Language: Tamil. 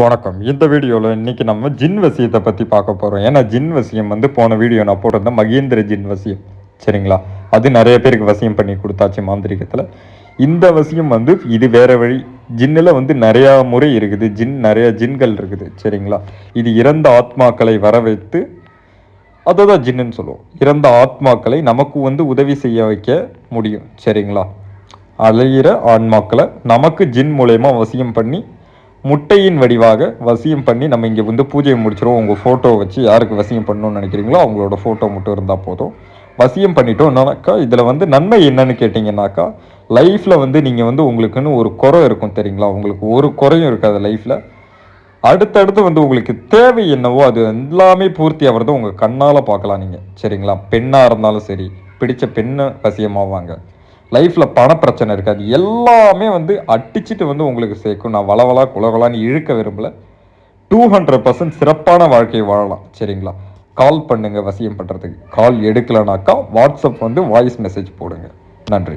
வணக்கம். இந்த வீடியோவில் இன்றைக்கி நம்ம ஜின் வசியத்தை பற்றி பார்க்க போகிறோம் ஏன்னா ஜின் வசியம் வந்து போன வீடியோ நான் போட்டிருந்தேன் மகேந்திர ஜின் வசியம் சரிங்களா? அது நிறைய பேருக்கு வசியம் பண்ணி கொடுத்தாச்சு மாந்திரிகத்தில். இந்த வசியம் வந்து இது வேறு வழி. ஜின்னில் வந்து நிறையா முறை இருக்குது. ஜின் நிறையா ஜின்கள் இருக்குது. சரிங்களா? இது இறந்த ஆத்மாக்களை வர வைத்து அதை தான் ஜின்னு சொல்லுவோம். இறந்த ஆத்மாக்களை நமக்கு வந்து உதவி செய்ய வைக்க முடியும். சரிங்களா? அலையிற ஆன்மாக்களை நமக்கு ஜின் மூலயமா வசியம் பண்ணி முட்டையின் வடிவாக வசியம் பண்ணி நம்ம இங்கே வந்து பூஜையை முடிச்சிருவோம். உங்கள் ஃபோட்டோ வச்சு யாருக்கு வசியம் பண்ணணும்னு நினைக்கிறீங்களோ அவங்களோட ஃபோட்டோ மட்டும் இருந்தால் போதும். வசியம் பண்ணிட்டோம்னாக்கா இதில் வந்து நன்மை என்னன்னு கேட்டிங்கன்னாக்கா லைஃப்பில் வந்து நீங்கள் வந்து உங்களுக்குன்னு ஒரு குறை இருக்கும் தெரியுங்களா? உங்களுக்கு ஒரு குறையும் இருக்காது லைஃப்பில் அடுத்தடுத்து வந்து உங்களுக்கு தேவை என்னவோ அது எல்லாமே பூர்த்தி ஆகிறது உங்கள் கண்ணால் பார்க்கலாம் நீங்கள் சரிங்களா? பெண்ணாக இருந்தாலும் சரி பிடித்த பெண்ணை வசியமாவாங்க. லைஃப்பில் பண பிரச்சனை இருக்காது. எல்லாமே வந்து அடிச்சுட்டு வந்து உங்களுக்கு சேர்க்கும். நான் வளவலா குலகலான்னு இழுக்க விரும்பல. டூ ஹண்ட்ரட் பர்சன்ட் சிறப்பான வாழ்க்கையை வாழலாம். சரிங்களா? கால் பண்ணுங்கள் வசியம் பண்ணுறதுக்கு கால் எடுக்கலைனாக்கா வாட்ஸ்அப் வந்து வாய்ஸ் மெசேஜ் போடுங்க. நன்றி.